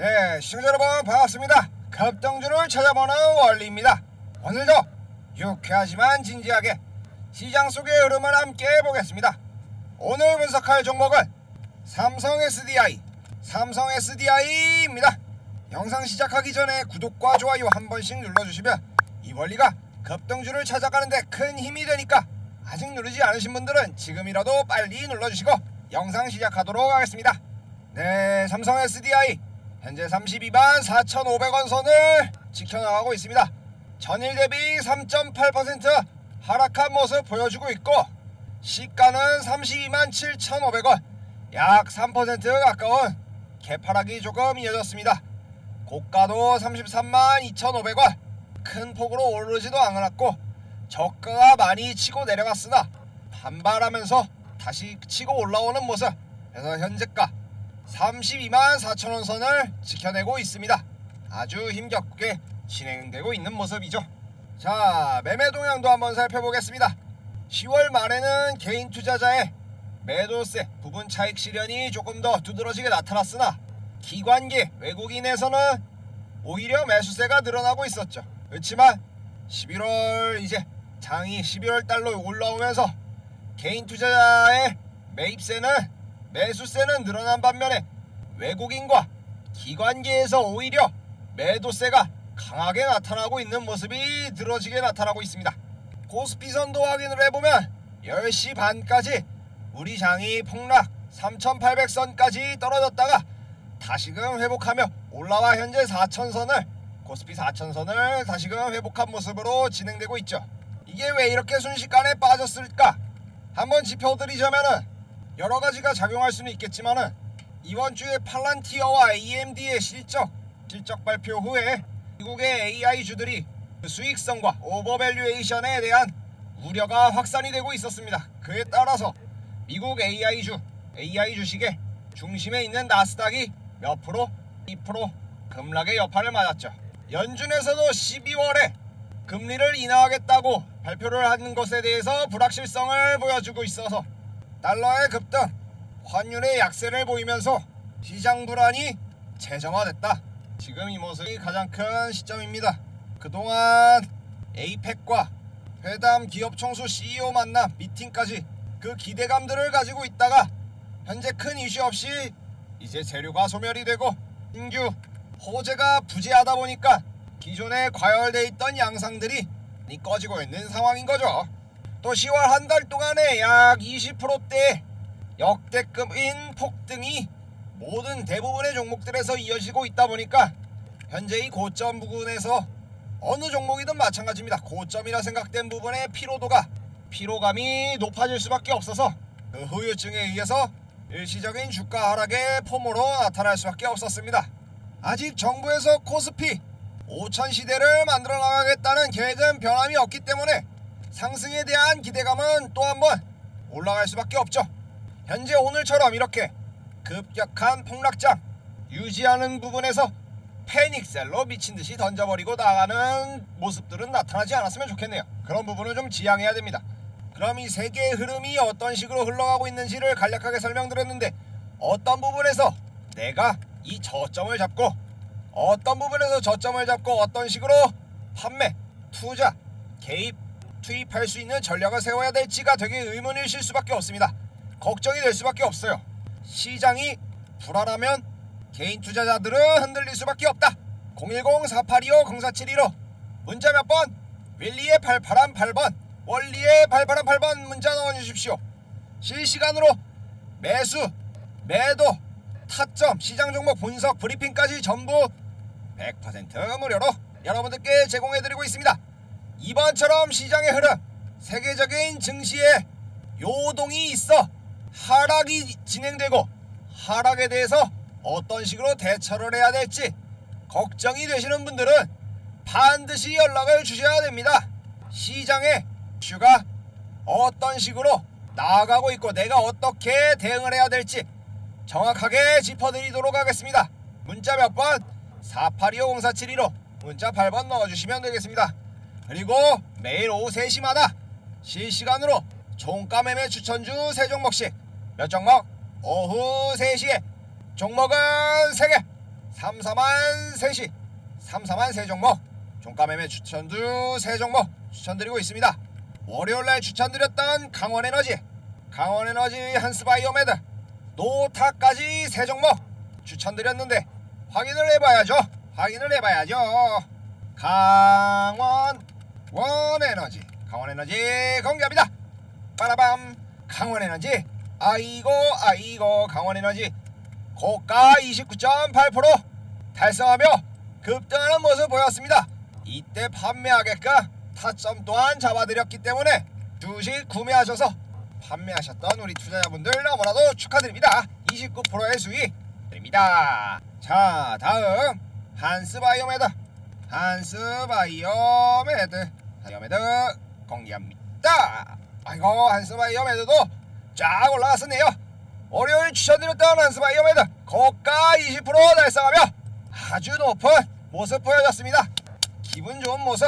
네, 시청자 여러분 반갑습니다. 급등주를 찾아보는 원리입니다. 오늘도 유쾌하지만 진지하게 시장 속의 흐름을 함께 보겠습니다. 오늘 분석할 종목은 삼성 SDI, 삼성 SDI입니다. 영상 시작하기 전에 구독과 좋아요 한 번씩 눌러주시면 이 원리가 급등주를 찾아가는데 큰 힘이 되니까 아직 누르지 않으신 분들은 지금이라도 빨리 눌러주시고 영상 시작하도록 하겠습니다. 네, 삼성 SDI 현재 32만 4,500원 선을 지켜나가고 있습니다. 전일 대비 3.8% 하락한 모습 보여주고 있고 시가는 32만 7,500원 약 3% 가까운 개파락이 조금 이어졌습니다. 고가도 33만 2,500원 큰 폭으로 오르지도 않았고 저가가 많이 치고 내려갔으나 반발하면서 다시 치고 올라오는 모습 그래서 현재가 32만 4천 원 선을 지켜내고 있습니다. 아주 힘겹게 진행되고 있는 모습이죠. 자 매매 동향도 한번 살펴보겠습니다. 10월 말에는 개인 투자자의 매도세 부분 차익 실현이 조금 더 두드러지게 나타났으나 기관계 외국인에서는 오히려 매수세가 늘어나고 있었죠. 그렇지만 11월 이제 장이 11월 달로 올라오면서 개인 투자자의 매입세는 매수세는 늘어난 반면에 외국인과 기관계에서 오히려 매도세가 강하게 나타나고 있는 모습이 드러지게 나타나고 있습니다. 코스피 선도 확인을 해보면 10시 반까지 우리 장이 폭락 3800선까지 떨어졌다가 다시금 회복하며 올라와 현재 4000선을 코스피 4000선을 다시금 회복한 모습으로 진행되고 있죠. 이게 왜 이렇게 순식간에 빠졌을까? 한번 짚어드리자면은 여러 가지가 작용할 수는 있겠지만은 이번 주에 팔란티어와 AMD의 실적 실적 발표 후에 미국의 AI 주들이 그 수익성과 오버밸류에이션에 대한 우려가 확산이 되고 있었습니다. 그에 따라서 미국 AI 주 AI 주식의 중심에 있는 나스닥이 몇 프로, 2% 급락의 여파를 맞았죠. 연준에서도 12월에 금리를 인하하겠다고 발표를 하는 것에 대해서 불확실성을 보여주고 있어서 달러의 급등, 환율의 약세를 보이면서 시장 불안이 재정화됐다. 지금 이 모습이 가장 큰 시점입니다. 그동안 에이펙과 회담 기업 총수 CEO 만남 미팅까지 그 기대감들을 가지고 있다가 현재 큰 이슈 없이 이제 재료가 소멸이 되고 신규 호재가 부재하다 보니까 기존에 과열돼 있던 양상들이 꺼지고 있는 상황인 거죠. 또 10월 한 달 동안에 약 20%대 역대급인 폭등이 모든 대부분의 종목들에서 이어지고 있다 보니까 현재 이 고점 부근에서 어느 종목이든 마찬가지입니다. 고점이라 생각된 부분의 피로도가 피로감이 높아질 수밖에 없어서 그 후유증에 의해서 일시적인 주가 하락의 폼으로 나타날 수밖에 없었습니다. 아직 정부에서 코스피 5천 시대를 만들어 나가겠다는 계획은 변함이 없기 때문에 상승에 대한 기대감은 또 한 번 올라갈 수밖에 없죠. 현재 오늘처럼 이렇게 급격한 폭락장 유지하는 부분에서 패닉셀로 미친 듯이 던져버리고 나가는 모습들은 나타나지 않았으면 좋겠네요. 그런 부분을 좀 지양해야 됩니다. 그럼 이 세계의 흐름이 어떤 식으로 흘러가고 있는지를 간략하게 설명드렸는데 어떤 부분에서 내가 이 저점을 잡고 어떤 부분에서 저점을 잡고 어떤 식으로 판매, 투자, 개입, 투입할 수 있는 전략을 세워야 될지가 되게 의문이실 수밖에 없습니다. 걱정이 될 수밖에 없어요. 시장이 불안하면 개인 투자자들은 흔들릴 수밖에 없다. 010-4825-0471로 문자 몇 번? 윌리의 88한 8번, 원리의 88한 8번 문자 넣어주십시오. 실시간으로 매수, 매도, 타점, 시장 종목 분석, 브리핑까지 전부 100% 무료로 여러분들께 제공해드리고 있습니다. 이번처럼 시장의 흐름, 세계적인 증시에 요동이 있어 하락이 진행되고 하락에 대해서 어떤 식으로 대처를 해야 될지 걱정이 되시는 분들은 반드시 연락을 주셔야 됩니다. 시장의 슈가 어떤 식으로 나아가고 있고 내가 어떻게 대응을 해야 될지 정확하게 짚어드리도록 하겠습니다. 문자 몇 번? 48250472로 문자 8번 넣어주시면 되겠습니다. 그리고 매일 오후 3시마다 실시간으로 종가 매매 추천주 3종목씩 몇 종목? 오후 3시에 종목은 3개 삼삼한 셋이 삼삼한 세 종목 종가 매매 추천주 세 종목 추천드리고 있습니다. 월요일날 추천드렸던 강원에너지, 강원에너지 한스바이오메드, 노타까지 세 종목 추천드렸는데 확인을 해봐야죠. 확인을 해봐야죠. 강원 원에너지, 강원에너지 공개합니다. 빠라밤 강원에너지 아이고 아이고 강원에너지 고가 29.8% 달성하며 급등하는 모습 보였습니다. 이때 판매하게끔 타점 또한 잡아드렸기 때문에 주식 구매하셔서 판매하셨던 우리 투자자분들 너무나도 축하드립니다. 29%의 수익 드립니다. 자 다음 한스바이오메드 한스바이오메드 바이오메드 공개합니다. 아이고 한스바이오메드도 쫙 올라갔었네요. 월요일 추천드렸던 한스바이오메드 고가 20% 달성하며 아주 높은 모습 보여줬습니다. 기분 좋은 모습.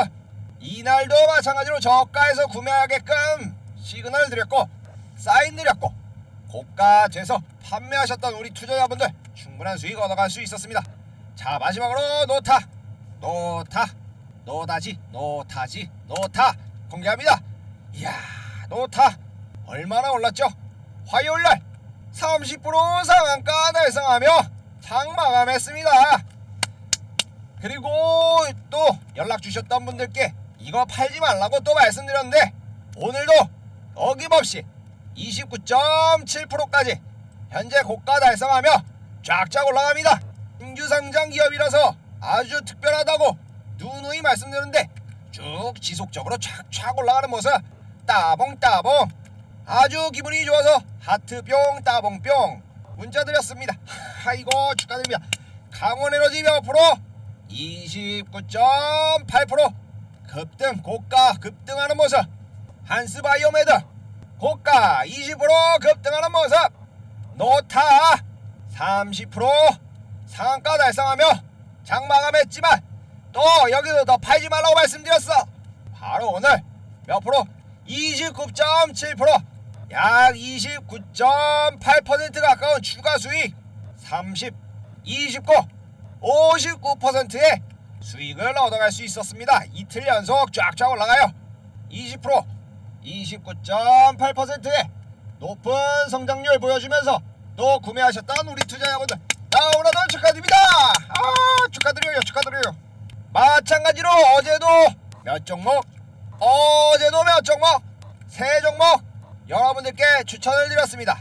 이날도 마찬가지로 저가에서 구매하게끔 시그널 드렸고 사인 드렸고 고가 돼서 판매하셨던 우리 투자자분들 충분한 수익 얻어갈 수 있었습니다. 자 마지막으로 노타 노타 노다지 노타지 노타 공개합니다. 이야 노타 얼마나 올랐죠? 화요일날 30% 상한가 달성하며 장 마감했습니다. 그리고 또 연락 주셨던 분들께 이거 팔지 말라고 또 말씀드렸는데 오늘도 어김없이 29.7%까지 현재 고가 달성하며 쫙쫙 올라갑니다. 신규 상장 기업이라서 아주 특별하다고 누누이 말씀드렸는데 쭉 지속적으로 쫙쫙 올라가는 모습. 따봉 따봉. 아주 기분이 좋아서 하트뿅 따봉뿅. 문자 드렸습니다. 아이고 축하드립니다. 강원에너지 몇 프로? 29.8% 급등 고가 급등하는 모습. 한스바이오메드. 고가 20% 급등하는 모습. 노타 30% 상한가 달성하며 장마감했지만 또 여기도 더 팔지 말라고 말씀드렸어 바로 오늘 몇 프로 29.7%약 29.8% 가까운 추가 수익 30 29 59%의 수익을 얻어갈 수 있었습니다. 이틀 연속 쫙쫙 올라가요. 20% 29.8%의 높은 성장률 보여주면서 또 구매하셨던 우리 투자자분들 너무나도 축하드립니다. 아 축하드려요 축하드려요. 마찬가지로 어제도 몇 종목 어제도 몇 종목 세 종목 여러분들께 추천을 드렸습니다.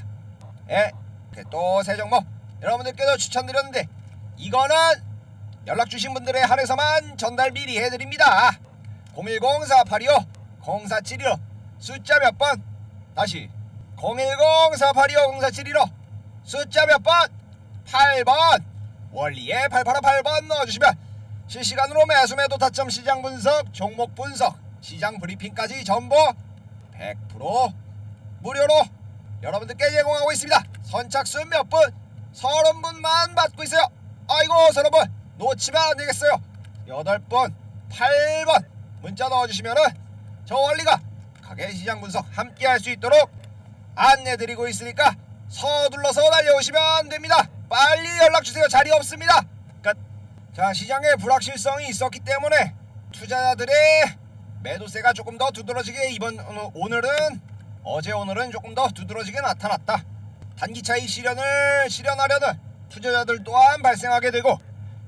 예, 또 세 종목 여러분들께도 추천드렸는데 이거는 연락 주신 분들의 한해서만 전달 미리 해드립니다. 010-485-0471로 숫자 몇 번? 다시 010-485-0471로 숫자 몇 번? 8번 원리에 888번 넣어주시면 실시간으로 매수 매도 타점 시장 분석 종목 분석 시장 브리핑까지 전부 100% 무료로 여러분들께 제공하고 있습니다. 선착순 몇 분? 30분만 받고 있어요. 아이고 30분 놓치면 안 되겠어요. 8번, 8번 문자 넣어주시면은 저 원리가 가게 시장 분석 함께 할 수 있도록 안내드리고 있으니까 서둘러서 달려오시면 됩니다. 빨리 연락 주세요. 자리 없습니다. 끝. 자 시장에 불확실성이 있었기 때문에 투자자들의 매도세가 조금 더 두드러지게 이번 어, 오늘은 어제 오늘은 조금 더 두드러지게 나타났다. 단기 차익 실현을 실현하려는 투자자들 또한 발생하게 되고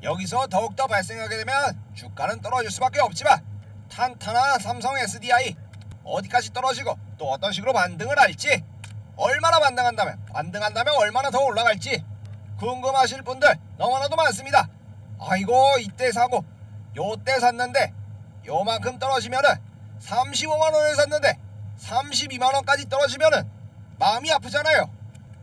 여기서 더욱더 발생하게 되면 주가는 떨어질 수밖에 없지만 탄탄한 삼성 SDI 어디까지 떨어지고 또 어떤 식으로 반등을 할지 얼마나 반등한다면 반등한다면 얼마나 더 올라갈지 궁금하실 분들 너무나도 많습니다. 아이고 이때 사고 요때 샀는데 요만큼 떨어지면은 35만 원에 샀는데 32만 원까지 떨어지면은 마음이 아프잖아요.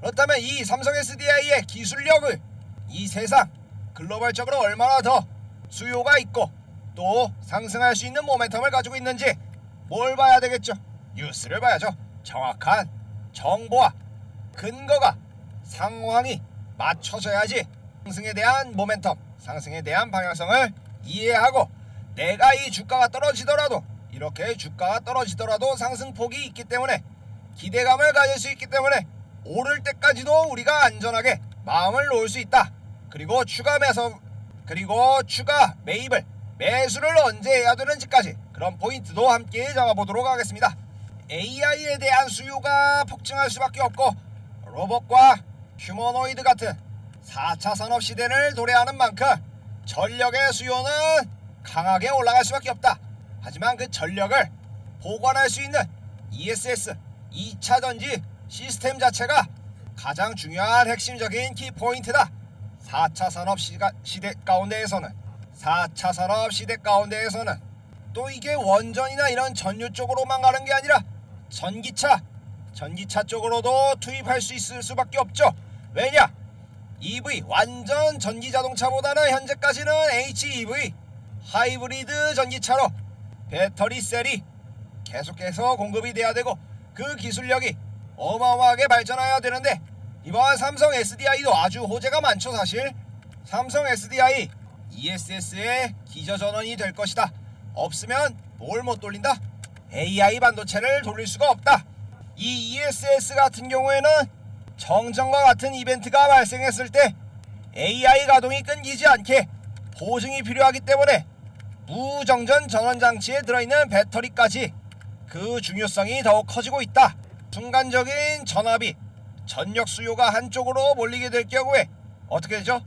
그렇다면 이 삼성 SDI의 기술력을 이 세상 글로벌적으로 얼마나 더 수요가 있고 또 상승할 수 있는 모멘텀을 가지고 있는지 뭘 봐야 되겠죠? 뉴스를 봐야죠. 정확한 정보와 근거가 상황이 맞춰져야지 상승에 대한 모멘텀, 상승에 대한 방향성을 이해하고 내가 이 주가가 떨어지더라도 이렇게 주가가 떨어지더라도 상승폭이 있기 때문에 기대감을 가질 수 있기 때문에 오를 때까지도 우리가 안전하게 마음을 놓을 수 있다. 그리고 추가 매수 그리고 추가 매입을 매수를 언제 해야 되는지까지 그런 포인트도 함께 잡아보도록 하겠습니다. AI에 대한 수요가 폭증할 수밖에 없고 로봇과 휴머노이드 같은 4차 산업 시대를 도래하는 만큼 전력의 수요는 강하게 올라갈 수밖에 없다. 하지만 그 전력을 보관할 수 있는 ESS 2차 전지 시스템 자체가 가장 중요한 핵심적인 키포인트다. 4차 산업 시가, 시대 가운데에서는 4차 산업 시대 가운데에서는 또 이게 원전이나 이런 전유 쪽으로만 가는 게 아니라 전기차 전기차 쪽으로도 투입할 수 있을 수밖에 없죠. 왜냐? EV 완전 전기 자동차보다는 현재까지는 HEV 하이브리드 전기차로 배터리 셀이 계속해서 공급이 돼야 되고 그 기술력이 어마어마하게 발전해야 되는데 이번 삼성 SDI도 아주 호재가 많죠 사실. 삼성 SDI ESS의 기저 전원이 될 것이다. 없으면 뭘 못 돌린다? AI 반도체를 돌릴 수가 없다. 이 ESS 같은 경우에는 정전과 같은 이벤트가 발생했을 때 AI 가동이 끊기지 않게 보증이 필요하기 때문에 무정전 전원 장치에 들어있는 배터리까지 그 중요성이 더욱 커지고 있다. 순간적인 전압이 전력 수요가 한쪽으로 몰리게 될 경우에 어떻게 되죠?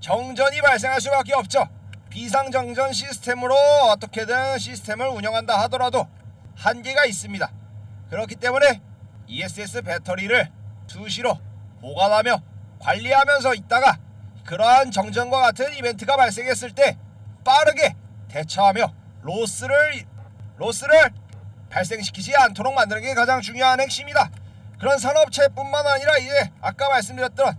정전이 발생할 수밖에 없죠. 비상정전 시스템으로 어떻게든 시스템을 운영한다 하더라도 한계가 있습니다. 그렇기 때문에 ESS 배터리를 수시로 보관하며 관리하면서 있다가 그러한 정전과 같은 이벤트가 발생했을 때 빠르게 대처하며 로스를 로스를 발생시키지 않도록 만드는 게 가장 중요한 핵심이다. 그런 산업체뿐만 아니라 이제 아까 말씀드렸던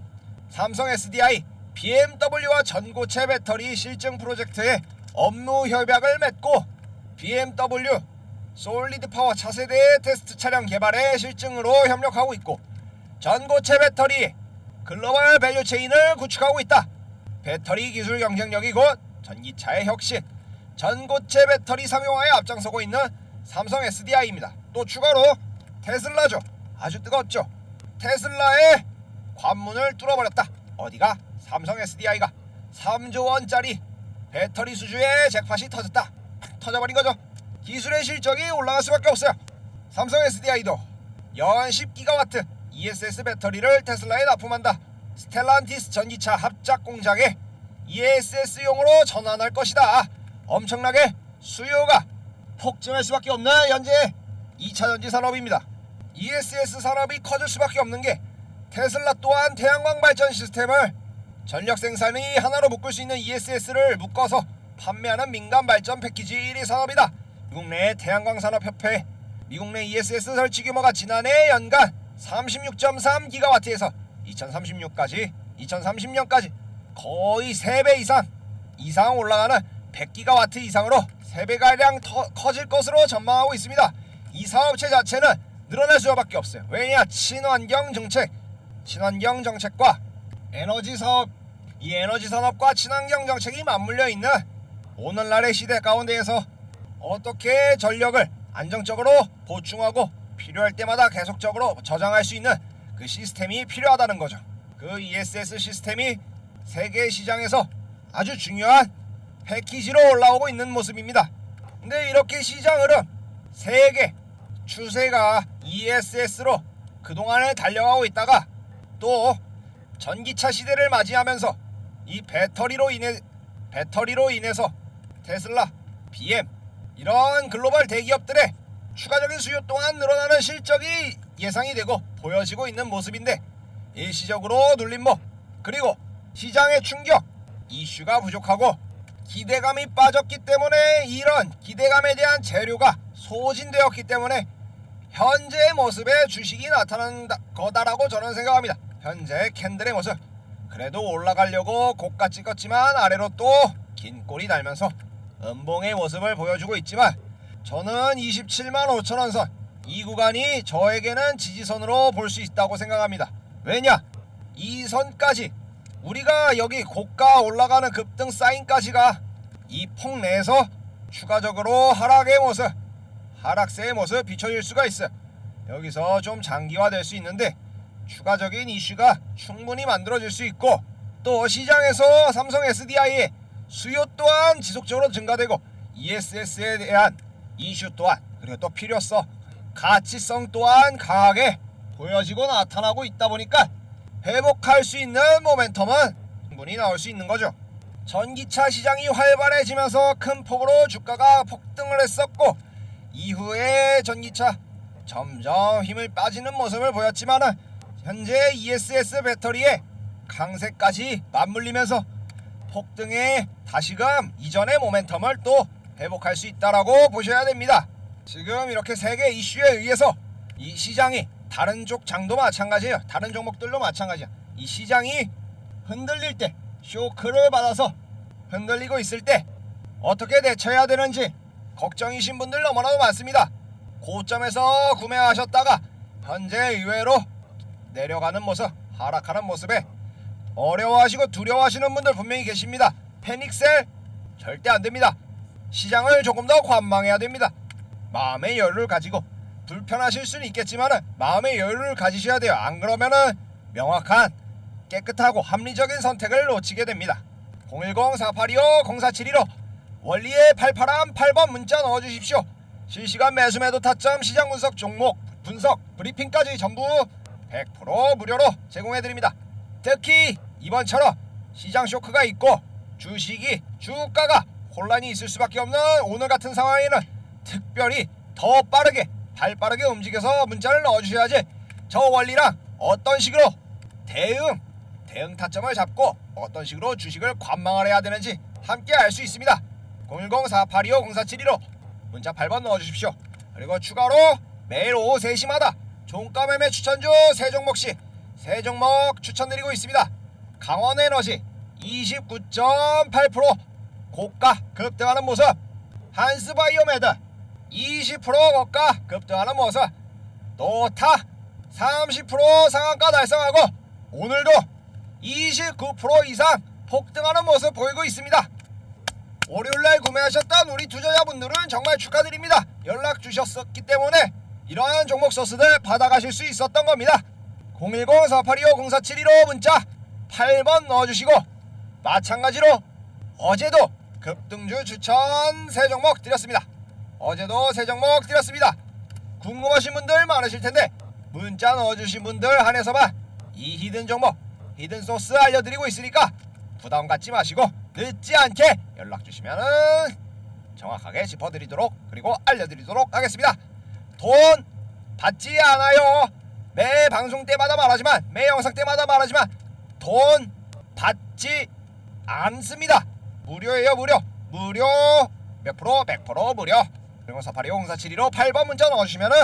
삼성 SDI, BMW와 전고체 배터리 실증 프로젝트에 업무 협약을 맺고 BMW 솔리드 파워 차세대 테스트 차량 개발에 실증으로 협력하고 있고 전고체 배터리 글로벌 밸류 체인을 구축하고 있다. 배터리 기술 경쟁력이 곧 전기차의 혁신, 전고체 배터리 상용화에 앞장서고 있는 삼성 SDI입니다. 또 추가로 테슬라죠. 아주 뜨겁죠. 테슬라의 관문을 뚫어버렸다. 어디가? 삼성 SDI가 3조 원짜리 배터리 수주의 잭팟이 터졌다. 터져버린 거죠. 기술의 실적이 올라갈 수밖에 없어요. 삼성 SDI도 연 10기가와트 ESS 배터리를 테슬라에 납품한다. 스텔란티스 전기차 합작 공장에 ESS용으로 전환할 것이다. 엄청나게 수요가 폭증할 수밖에 없는 현재 2차 전지 산업입니다. ESS 산업이 커질 수밖에 없는 게 테슬라 또한 태양광 발전 시스템을 전력 생산이 하나로 묶을 수 있는 ESS를 묶어서 판매하는 민간 발전 패키지 1위 산업이다. 미국 내 태양광 산업 협회 미국 내 ESS 설치 규모가 지난해 연간 36.3기가와트에서 2036까지 2030년까지 거의 3배 이상 이상 올라가는 100기가와트 이상으로 3배가량 커질 것으로 전망하고 있습니다. 이 사업체 자체는 늘어날 수밖에 없어요. 왜냐? 친환경 정책, 친환경 정책과 에너지 사업, 이 에너지 산업과 친환경 정책이 맞물려 있는 오늘날의 시대 가운데에서 어떻게 전력을 안정적으로 보충하고 필요할 때마다 계속적으로 저장할 수 있는 그 시스템이 필요하다는 거죠. 그 ESS 시스템이 세계 시장에서 아주 중요한 패키지로 올라오고 있는 모습입니다. 근데 이렇게 시장 흐름 세계 추세가 ESS로 그동안에 달려가고 있다가 또 전기차 시대를 맞이하면서 이 배터리로 인해 배터리로 인해서 테슬라, BM 이런 글로벌 대기업들의 추가적인 수요 또한 늘어나는 실적이 예상이 되고 보여지고 있는 모습인데 일시적으로 눌림목 그리고 시장의 충격 이슈가 부족하고 기대감이 빠졌기 때문에 이런 기대감에 대한 재료가 소진되었기 때문에 현재의 모습에 주식이 나타난 거다라고 저는 생각합니다. 현재 캔들의 모습 그래도 올라가려고 고가 찍었지만 아래로 또 긴 꼬리 달면서 음봉의 모습을 보여주고 있지만 저는 27만 5천원 선 이 구간이 저에게는 지지선으로 볼 수 있다고 생각합니다. 왜냐? 이 선까지 우리가 여기 고가 올라가는 급등 사인까지가 이 폭 내에서 추가적으로 하락의 모습, 하락세의 모습 비춰질 수가 있어요. 여기서 좀 장기화될 수 있는데 추가적인 이슈가 충분히 만들어질 수 있고 또 시장에서 삼성 SDI의 수요 또한 지속적으로 증가되고 ESS에 대한 이슈 또한 그리고 또 필요성, 가치성 또한 강하게 보여지고 나타나고 있다 보니까 회복할 수 있는 모멘텀은 충분히 나올 수 있는 거죠. 전기차 시장이 활발해지면서 큰 폭으로 주가가 폭등을 했었고 이후에 전기차 점점 힘을 빠지는 모습을 보였지만 현재 ESS 배터리의 강세까지 맞물리면서 폭등에 다시금 이전의 모멘텀을 또 회복할 수 있다라고 보셔야 됩니다. 지금 이렇게 세계 이슈에 의해서 이 시장이 다른 쪽 장도 마찬가지예요. 다른 종목들도 마찬가지야. 이 시장이 흔들릴 때 쇼크를 받아서 흔들리고 있을 때 어떻게 대처해야 되는지 걱정이신 분들 너무나도 많습니다. 고점에서 구매하셨다가 현재 의외로 내려가는 모습, 하락하는 모습에 어려워하시고 두려워하시는 분들 분명히 계십니다. 패닉셀 절대 안 됩니다. 시장을 조금 더 관망해야 됩니다. 마음의 여유를 가지고 불편하실 수는 있겠지만 마음의 여유를 가지셔야 돼요. 안 그러면은 명확한 깨끗하고 합리적인 선택을 놓치게 됩니다. 010-4825-0471로 원리의 8파람 8번 문자 넣어주십시오. 실시간 매수 매도 타점 시장 분석 종목 분석 브리핑까지 전부 100% 무료로 제공해드립니다. 특히 이번처럼 시장 쇼크가 있고 주식이 주가가 혼란이 있을 수밖에 없는 오늘 같은 상황에는 특별히 더 빠르게 발 빠르게 움직여서 문자를 넣어주셔야지 저 원리랑 어떤 식으로 대응 대응 타점을 잡고 어떤 식으로 주식을 관망을 해야 되는지 함께 알 수 있습니다. 010-4825-0472로 문자 8번 넣어주십시오. 그리고 추가로 매일 오후 3시마다 종가 매매 추천주 세 종목씩 세 종목 추천드리고 있습니다. 강원에너지 29.8% 고가 급등하는 모습 한스바이오메드 20% 고가 급등하는 모습 노타 30% 상한가 달성하고 오늘도 29% 이상 폭등하는 모습 보이고 있습니다. 월요일날 구매하셨던 우리 투자자분들은 정말 축하드립니다. 연락 주셨었기 때문에 이러한 종목 소스들 받아가실 수 있었던 겁니다. 010-4825-0471로 문자 8번 넣어주시고 마찬가지로 어제도 급등주 추천 세 종목 드렸습니다. 어제도 세 종목 드렸습니다. 궁금하신 분들 많으실 텐데 문자 넣어주신 분들 한해서만 이 히든 종목 히든 소스 알려드리고 있으니까 부담 갖지 마시고 늦지 않게 연락 주시면은 정확하게 짚어드리도록 그리고 알려드리도록 하겠습니다. 돈 받지 않아요. 매 방송 때마다 말하지만 매 영상 때마다 말하지만 돈 받지 않습니다. 무료예요 무료 무료 몇 프로 100% 무료 그리고 482-0472로 8번 문자 넣어주시면은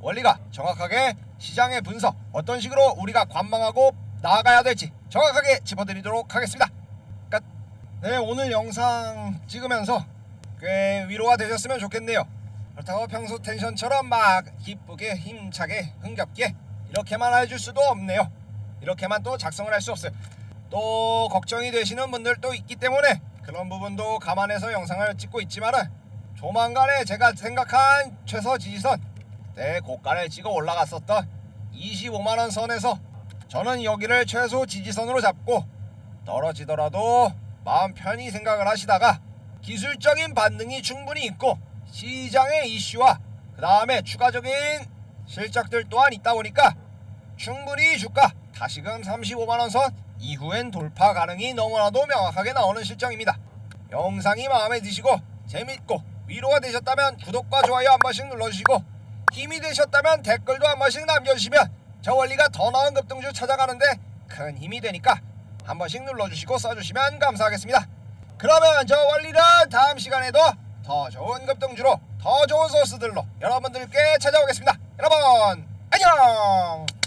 원리가 정확하게 시장의 분석 어떤 식으로 우리가 관망하고 나아가야 될지 정확하게 짚어드리도록 하겠습니다. 끝. 네 오늘 영상 찍으면서 꽤 위로가 되셨으면 좋겠네요. 그렇다고 평소 텐션처럼 막 기쁘게 힘차게 흥겹게 이렇게만 해줄 수도 없네요. 이렇게만 또 작성을 할 수 없어요. 또 걱정이 되시는 분들도 있기 때문에 그런 부분도 감안해서 영상을 찍고 있지만은 조만간에 제가 생각한 최소 지지선 내 고가를 찍어 올라갔었던 25만원 선에서 저는 여기를 최소 지지선으로 잡고 떨어지더라도 마음 편히 생각을 하시다가 기술적인 반등이 충분히 있고 시장의 이슈와 그 다음에 추가적인 실적들 또한 있다 보니까 충분히 주가 다시금 35만원 선 이후엔 돌파 가능이 너무나도 명확하게 나오는 실정입니다. 영상이 마음에 드시고 재밌고 위로가 되셨다면 구독과 좋아요 한 번씩 눌러주시고 힘이 되셨다면 댓글도 한 번씩 남겨주시면 저 원리가 더 나은 급등주 찾아가는데 큰 힘이 되니까 한 번씩 눌러주시고 써주시면 감사하겠습니다. 그러면 저 원리는 다음 시간에도 더 좋은 급등주로 더 좋은 소스들로 여러분들께 찾아오겠습니다. 여러분 안녕.